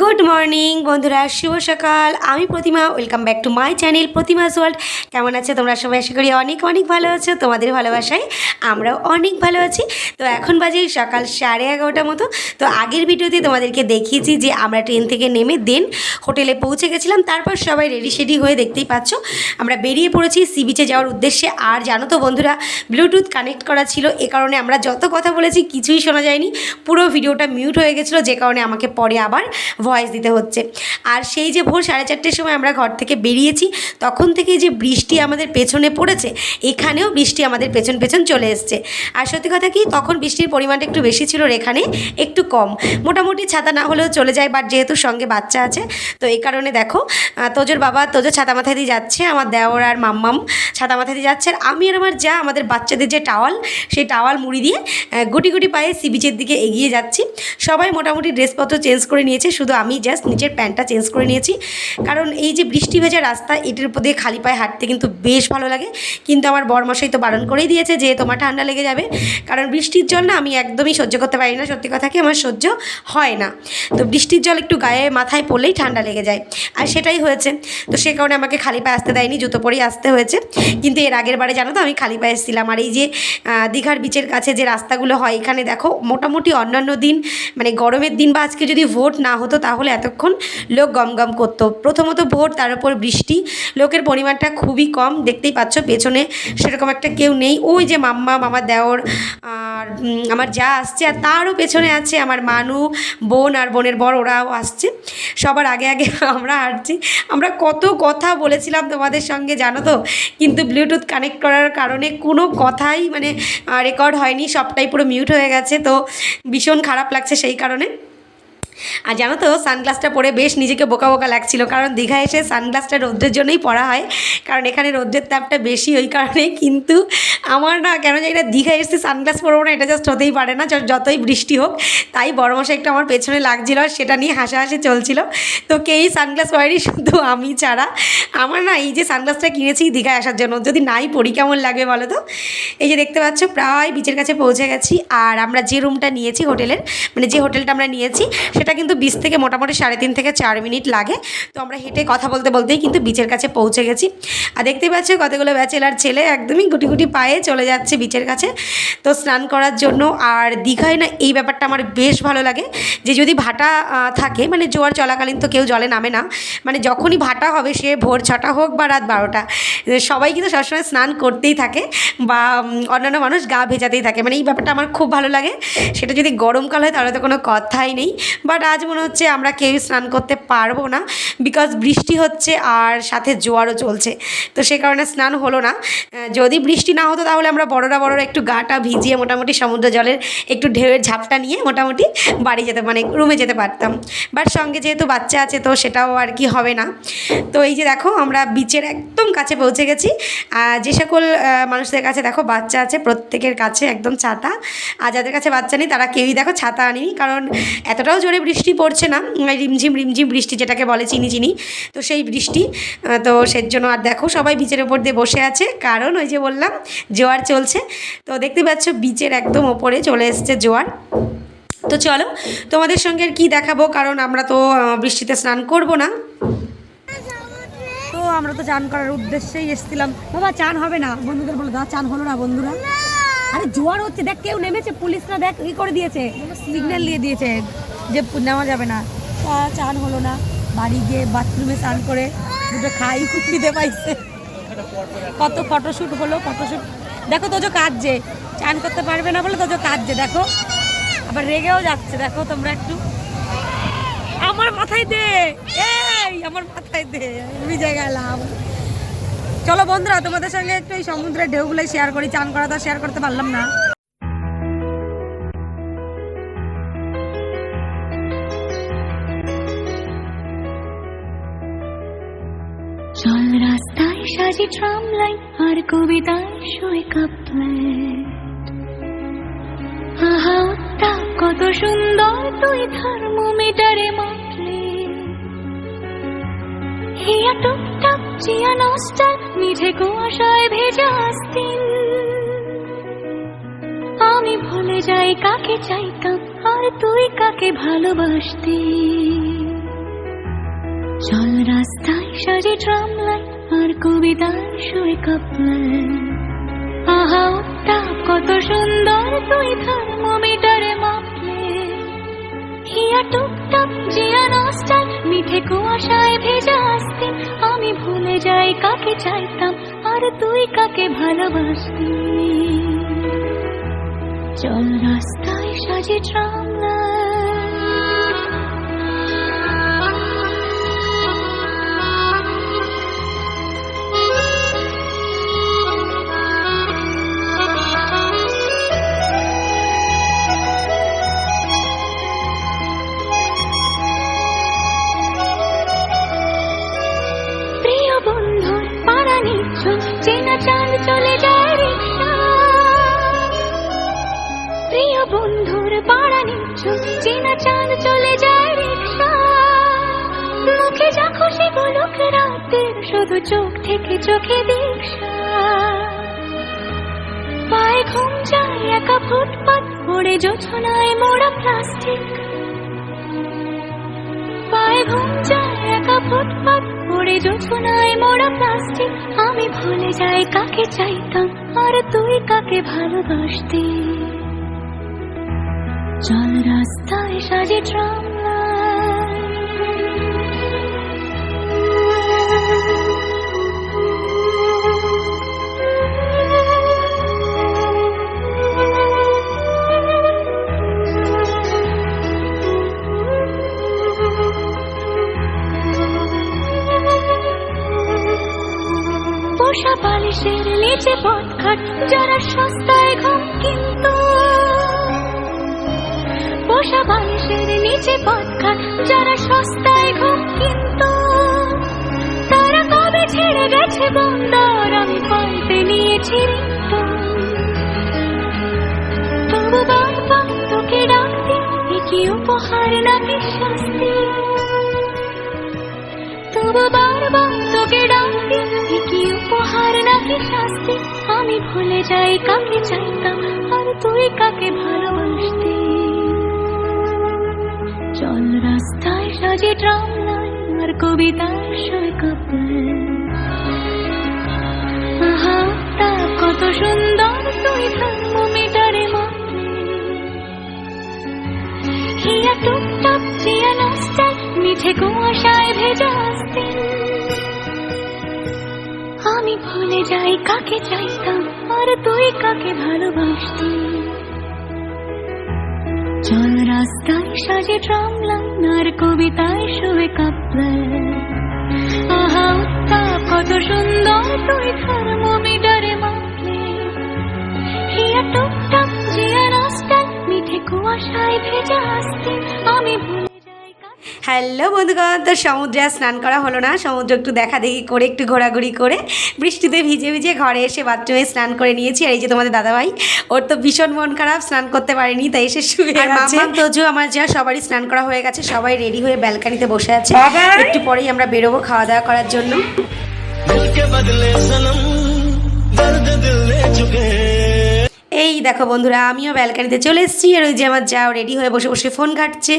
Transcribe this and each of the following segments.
Good morning বন্ধুরা, শুভ সকাল। আমি Pratima, welcome back to my channel Pratima's world. কেমন আছে তোমরা? সবাই আশা করি অনেক অনেক ভালো আছো। তোমাদের ভালোবাসায় আমরাও অনেক ভালো আছি। তো এখন বাজে সকাল সাড়ে এগারোটা মতো। তো আগের ভিডিওতে তোমাদেরকে দেখিয়েছি যে আমরা ট্রেন থেকে নেমে দেন হোটেলে পৌঁছে গেছিলাম। তারপর সবাই রেডি শেডি হয়ে দেখতেই পাচ্ছ, আমরা বেরিয়ে পড়েছি সি বিচে যাওয়ার উদ্দেশ্যে। আর জানো তো বন্ধুরা ব্লুটুথ কানেক্ট করা ছিল। এ কারণে আমরা যত কথা বলেছি, কিছুই শোনা যায়নি। পুরো ভিডিওটা মিউট হয়ে গেছিল, যে কারণে আমাকে পরে আবার ভয়েস দিতে হচ্ছে। আর সেই যে ভোর সাড়ে চারটের সময় আমরা ঘর থেকে বেরিয়েছি, তখন থেকে যে বৃষ্টি আমাদের পেছনে পড়েছে, এখানেও বৃষ্টি আমাদের পেছন পেছন চলে এসছে। আর সত্যি কথা কি, তখন বৃষ্টির পরিমাণটা একটু বেশি ছিল এখানে একটু কম। মোটামুটি ছাতা না হলেও চলে যায় বাট যেহেতু সঙ্গে বাচ্চা আছে, তো এই কারণে দেখো তোজোর বাবা, তোজো ছাতা মাথায় দিয়ে যাচ্ছে, আমার দেওর আর মাম্মাম ছাতা মাথায় দিয়ে যাচ্ছে, আর আমি আর আমার যা, আমাদের বাচ্চাদের যে টাওয়াল, সেই টাওয়াল মুড়ি দিয়ে গুটি গুটি পায়ে সি বিচের দিকে এগিয়ে যাচ্ছি। সবাই মোটামুটি ড্রেসপত্র চেঞ্জ করে নিয়েছে, শুধু আমি জাস্ট নিচের প্যান্টটা চেঞ্জ করে নিয়েছি। কারণ এই যে বৃষ্টি ভেজা রাস্তা, এটির উপর দিয়ে খালি পায়ে হাঁটতে কিন্তু বেশ ভালো লাগে। কিন্তু আমার বরমশাই তো বারণ করেই দিয়েছে যে, তোমার ঠান্ডা লেগে যাবে। কারণ বৃষ্টির জল না আমি একদমই সহ্য করতে পারি না। সত্যি কথা কি, আমার সহ্য হয় না। তো বৃষ্টির জল একটু গায়ে মাথায় পড়লেই ঠান্ডা লেগে যায়। আর সেটাই হয়েছে। তো সে কারণে আমাকে খালি পায়ে আসতে দেয়নি, জুতো পরেই আসতে হয়েছে। কিন্তু এর আগের বারে জানো তো, আমি খালি পায়ে এসেছিলাম। আর এই যে দীঘার বিচের কাছে যে রাস্তাগুলো হয়, এখানে দেখো, মোটামুটি অন্যান্য দিন মানে গরমের দিন বা আজকে যদি ভোট না হতো তাহলে এতক্ষণ লোক গমগম গম করতো। প্রথমত ভোর, তার উপর বৃষ্টি। লোকের পরিমাণটা খুবই কম, দেখতেই পাচ্ছ পেছনে সেরকম একটা কেউ নেই। ওই যে মাম্মা, মামা দেওর, আর আমার যা আসছে, আর তারও পেছনে আছে আমার মানু, বোন আর বোনের বর, ওরাও আসছে। সবার আগে আগে আমরা হাঁটছি। আমরা কত কথা বলেছিলাম তোমাদের সঙ্গে, জানো তো? কিন্তু ব্লুটুথ কানেক্ট করার কারণে কোনো কথাই মানে রেকর্ড হয়নি। সবটাই পুরো মিউট হয়ে গেছে। তো ভীষণ খারাপ লাগছে সেই কারণে। আর জানো তো সানগ্লাসটা পরে বেশ নিজেকে বোকা বোকা লাগছিল, কারণ দীঘা এসে সানগ্লাসটা রৌদ্রের জন্যই পরা হয়, কারণ এখানে রৌদ্রের তাপটা বেশি ওই কারণে কিন্তু আমার না কেন জানি না দীঘা এসে সানগ্লাস পরবো না, এটা জাস্ট হতেই পারে না যতই বৃষ্টি হোক, তাই বড় মশাই একটু আমার পেছনে লাগছিল আর সেটা নিয়ে হাসাহাসি চলছিল। তো কেউই সানগ্লাস পরেনি? শুধু আমি ছাড়া। আমার না এই যে সানগ্লাসটা কিনেছি দীঘায় আসার জন্য, যদি নাই পড়ি কেমন লাগবে বলো তো? এই যে দেখতে পাচ্ছ, প্রায় বিচের কাছে পৌঁছে গেছি, আর আমরা যে রুমটা নিয়েছি হোটেলের মানে যে হোটেলটা আমরা নিয়েছি সেটা কিন্তু বিচ থেকে মোটামুটি সাড়ে তিন থেকে চার মিনিট লাগে। তো আমরা হেঁটে কথা বলতে বলতেই কিন্তু বিচের কাছে পৌঁছে গেছি। আর দেখতে পাচ্ছ কতগুলো ব্যাচেলার ছেলে একদমই গুটি গুটি পায়ে চলে যাচ্ছে বিচের কাছে। তো স্নান করার জন্য আর দীঘায় না এই ব্যাপারটা আমার বেশ ভালো লাগে যে যদি ভাটা থাকে মানে জোয়ার চলাকালীন তো কেউ জলে নামে না মানে যখনই ভাটা হবে সে ভোর ছটা হোক বা রাত বারোটা সবাই কিন্তু সবসময় স্নান করতেই থাকে বা অন্যান্য মানুষ গা ভেজাতেই থাকে। মানে এই ব্যাপারটা আমার খুব ভালো লাগে। সেটা যদি গরমকাল হয় তাহলে তো কোনো কথাই নেই। বাট আজ মনে হচ্ছে আমরা কেউই স্নান করতে পারব না বিকজ বৃষ্টি হচ্ছে আর সাথে জোয়ারও চলছে। তো সে কারণে স্নান হলো না। যদি বৃষ্টি না হতো তাহলে আমরা বড়রা বড়রা একটু গাটা ভিজিয়ে মোটামুটি সমুদ্র জলের একটু ঢেউয়ের ঝাপটা নিয়ে মোটামুটি বাড়ি যেতে মানে রুমে যেতে পারতাম। বাট সঙ্গে যেহেতু বাচ্চা আছে তো সেটাও আর কি হবে না। তো এই যে দেখো, আমরা বিচের একদম কাছে পৌঁছে গেছি। যে সকল মানুষদের কাছে দেখো, বাচ্চা আছে, প্রত্যেকের কাছে একদম ছাতা। আর যাদের কাছে বাচ্চা নেই তারা কেউই দেখো ছাতা আনিনি। কারণ এতটাও জোরে বৃষ্টি পড়ছে না রিমঝিম রিমঝিম বৃষ্টি যেটাকে বলে চিনি চিনি তো সেই বৃষ্টি তো সের জন্য আর দেখো সবাই বিচের ওপর দিয়ে বসে আছে কারণ ওই যে বললাম জোয়ার চলছে তো দেখতে পাচ্ছ বিচের একদম ওপরে চলে এসছে জোয়ার তো চলো তোমাদের সঙ্গে আর কী দেখাবো কারণ আমরা তো বৃষ্টিতে স্নান করব না। তো আমরা তো চান করার উদ্দেশ্যেই এসেছিলাম। বাবা চান হবে না। বন্ধুদের বলে দাদা চান হলো না বন্ধুরা? আরে জোয়ার হচ্ছে দেখ কেউ নেমেছে পুলিশরা দেখ ই করে দিয়েছে সিগন্যাল দিয়ে দিয়েছে। যে নেওয়া যাবে না। চান হলো না। বাড়ি গিয়ে বাথরুমে স্নান করে দুটো খাই খিদে পাইছে। কত ফটোশ্যুট হলো ফটোশ্যুট দেখো তোজো কাঁদছে। চান করতে পারবে না বলে তোজো কাঁদছে, দেখো। আবার রেগেও যাচ্ছে, দেখো তোমরা একটু। আমার মাথায় দে! এই, আমার মাথায় দে ভিজে গেলাম। চলো বন্ধুরা, তোমাদের সঙ্গে একটু এই সমুদ্রের ঢেউগুলোই শেয়ার করি। চান করা তো শেয়ার করতে পারলাম না। ট্রাম লাইন আর কবিতায় শোয় কাপলেট আহা কত সুন্দর তুই থার্মোমিটারে মাপলে হিয়া টুকটাক চিয়া নস্টার মিঠে কুয়াশায় ভেজা আস্তিন। আমি ভুলে যাই কাকে চাইতাম আর তুই কাকে ভালোবাসতি। চল রাস্তায় সাজে ট্রাম লাইট আর কবিতার সুরে কাপলার আহা কত সুন্দর তুই থার্মোমিটারে মাপলে। হিয়া টুকটাক জিয়া নস্টাল মিঠে কুয়াশায় ভেজা আসতে, আমি ভুলে যাই কাকে চাইতাম, আর তুই কাকে ভালোবাসতি। চল রাস্তায় সাজে ট্রাম প্রিয় চাল যায় রিক্সা। মুখে যা খুশি বলুক, রাতের শুধু চোখ থেকে চোখে দীক্ষা। পায়ে ঘুম যায় একা ফুটপাত পড়ে জোছনায় মোড়া প্লাস্টিক। পায়ে ঘুম যায় একা ফুটপাত পড়ে জোছনায় মোড়া প্লাস্টিক। আমি ভুলে যাই, কাকে চাইতাম, আর তুই কাকে ভালোবাসতি? চল রাস্তায় সাজে ট্রাম পোষা বালিশের নিচে পথঘাট যারা সস্তায় ঘুম কিন্তু পোষা বালিশের নিচে পথঘাট যারা সস্তায় ঘুম কিন্তু। তারা কবে ছেড়ে গেছে বন্দর? আমি পাল্টে নিয়েছি। তবু বারবার তোকে ডাকতে কি উপহার নাকি শাস্তি? তবু বারবার তোকে ডাকতে কি উপহার নাকি শাস্তি? আমি ভুলে যাই, কাকে চাইতাম? আর তুই কাকে ভালোবাসতি চল রাস্তায় সাজে ট্রাম লাইন আর কবিতার সই আহা, তা কত সুন্দর তুই থার্মোমিটারে মাপলে হিয়া টুকটাক জিয়া নস্টাল মিঠে কুয়াশায় ভেজা আসতে আমি ভুলে যাই, কাকে চাইতাম আর তুই কাকে ভালোবাসতি চল রাস্তায় সাজে ট্রামলাম আর কবিতায় শুয়ে কাপলার আহা কত সুন্দর তুই থার্মোমিটারে মাপলে। হিয়া টুকটাক, জিয়া নস্টাল মিঠে কুয়াশায় ভেজা আসতে আমি হ্যালো বন্ধুগণ তো সমুদ্রে আর স্নান করা হলো না সমুদ্র একটু দেখা দেখি করে একটু ঘোরাঘুরি করে বৃষ্টিতে ভিজে ভিজে ঘরে এসে বাথরুমে স্নান করে নিয়েছি আর এই যে তোমাদের দাদাভাই ওর তো ভীষণ মন খারাপ স্নান করতে পারেনি তাই এসে শুয়ে আর মামাম তোজো আমার যা সবারই স্নান করা হয়ে গেছে সবাই রেডি হয়ে ব্যালকানিতে বসে আছে একটু পরেই আমরা বেরোবো খাওয়া দাওয়া করার জন্য दिल के बदले सनम दर्द दिल ले चुके এই দেখো বন্ধুরা, আমিও ব্যালকানিতে চলে এসেছি, আর ওই যে আমার যাও রেডি হয়ে বসে বসে ফোন ঘাটছে।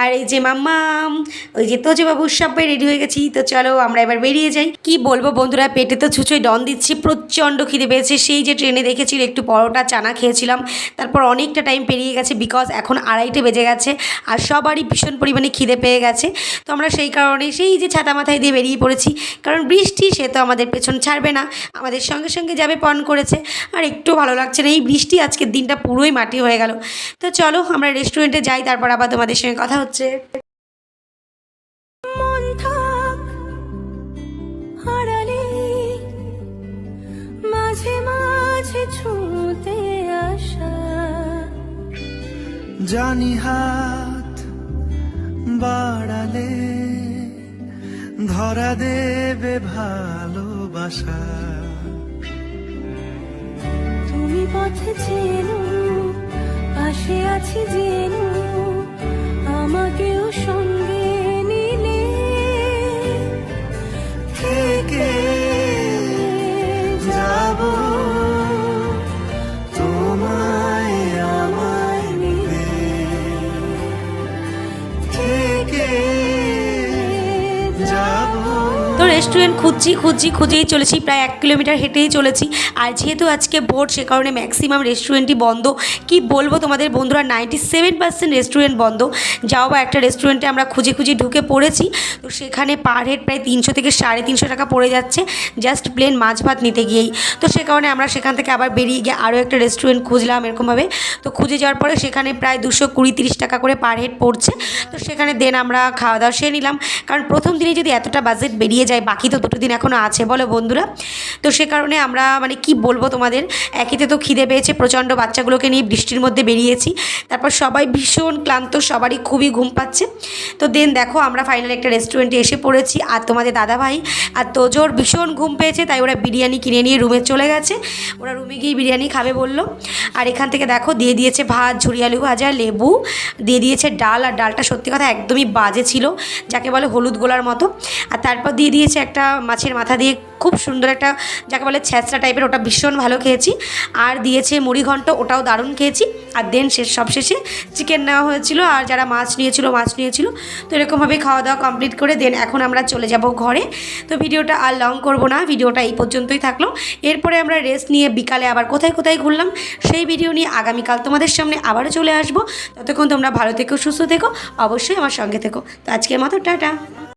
আর এই যে মাম্মাম, ওই যে তোজো বাবু সবাই রেডি হয়ে গেছি, তো চলো আমরা এবার বেরিয়ে যাই। কি বলব বন্ধুরা, পেটে তো ছুঁচোয় ডন দিচ্ছি, প্রচণ্ড খিদে পেয়েছে, সেই যে ট্রেনে দেখেছিল একটু পরোটা, চানা খেয়েছিলাম, তারপর অনেকটা টাইম পেরিয়ে গেছে বিকজ এখন আড়াইটে বেজে গেছে, আর সবারই ভীষণ পরিমাণে খিদে পেয়ে গেছে। তো আমরা সেই কারণে সেই যে ছাতা মাথায় দিয়ে বেরিয়ে পড়েছি, কারণ বৃষ্টি, সে তো আমাদের পেছন ছাড়বে না, আমাদের সঙ্গে সঙ্গে যাবে পণ করেছে, আর একটু ভালো লাগছে না, এই বৃষ্টি আজকের দিনটা পুরোই মাটি হয়ে গেল। তো চলো আমরা রেস্টুরেন্টে যাই তারপর আবার তোমাদের সঙ্গে কথা হচ্ছে। মন থাক আড়ালে মাঝে মাঝে ছুঁতে আসা। জানি হাত বাড়ালে ধরা দেবে ভালোবাসা। পথে চেনো পাশে আছি যেন আমাকেও সঙ্গে খুঁজছি খুঁজছি, খুঁজেই চলেছি, প্রায় এক কিলোমিটার হেঁটেই চলেছি। আর যেহেতু আজকে ভোট সে কারণে ম্যাক্সিমাম রেস্টুরেন্টই বন্ধ। কি বলব তোমাদের বন্ধুরা নাইনটি সেভেন পার্সেন্ট রেস্টুরেন্ট বন্ধ। যাও বা একটা রেস্টুরেন্টে আমরা খুঁজে খুঁজে ঢুকে পড়েছি। তো সেখানে পার হেড প্রায় তিনশো থেকে সাড়ে তিনশো টাকা পড়ে যাচ্ছে জাস্ট প্লেন মাছ ভাত নিতে গিয়েই। তো সে কারণে আমরা সেখান থেকে আবার বেরিয়ে গিয়ে আরও একটা রেস্টুরেন্ট খুঁজলাম এরকমভাবে। তো খুঁজে যাওয়ার পরে সেখানে প্রায় দুশো কুড়ি তিরিশ টাকা করে পার হেড পড়ছে। তো সেখানে দেন আমরা খাওয়া দাওয়া সেরে নিলাম। কারণ প্রথম দিনে যদি এতটা বাজেট বেরিয়ে যায়, বাকি তো দুটো দিন এখনও আছে, বলো বন্ধুরা। তো সে কারণে আমরা মানে কি বলব তোমাদের, একেতে তো খিদে পেয়েছে, প্রচণ্ড বাচ্চাগুলোকে নিয়ে বৃষ্টির মধ্যে বেরিয়েছি। তারপর সবাই ভীষণ ক্লান্ত, সবারই খুবই ঘুম পাচ্ছে। তো দেন দেখো, আমরা ফাইনাল একটা রেস্টুরেন্টে এসে পড়েছি, আর তোমাদের দাদাভাই আর তোজোর ভীষণ ঘুম পেয়েছে, তাই ওরা বিরিয়ানি কিনে নিয়ে রুমে চলে গেছে। ওরা রুমে গিয়ে বিরিয়ানি খাবে বলল। আর এখান থেকে দেখো, দিয়ে দিয়েছে ভাত, ঝুরি আলু ভাজা, লেবু, দিয়ে দিয়েছে ডাল, আর ডালটা সত্যি কথা একদমই বাজে ছিল, যাকে বলে হলুদ গোলার মতো। আর তারপর দিয়ে দিয়েছে একটা মাছের মাথা দিয়ে খুব সুন্দর একটা যাকে বলে ছ্যাঁচড়া টাইপের ওটা ভীষণ ভালো খেয়েছি। আর দিয়েছে মুড়ি ঘন্ট, ওটাও দারুণ খেয়েছি। আর দেন শেষ সব শেষে চিকেন নেওয়া হয়েছিল, আর যারা মাছ নিয়েছিল মাছ নিয়েছিল। তো এরকমভাবে খাওয়া দাওয়া কমপ্লিট করে দেন এখন আমরা চলে যাব ঘরে। তো ভিডিওটা আর লং করব না, ভিডিওটা এই পর্যন্তই থাকল। এরপরে আমরা রেস্ট নিয়ে বিকালে আবার কোথায় কোথায় ঘুরলাম, সেই ভিডিও নিয়ে আগামীকাল তোমাদের সামনে আবারও চলে আসব। ততক্ষণ তোমরা ভালো থেকো, সুস্থ থেকো, অবশ্যই আমার সঙ্গে থেকো। তো আজকের মতো, টাটা!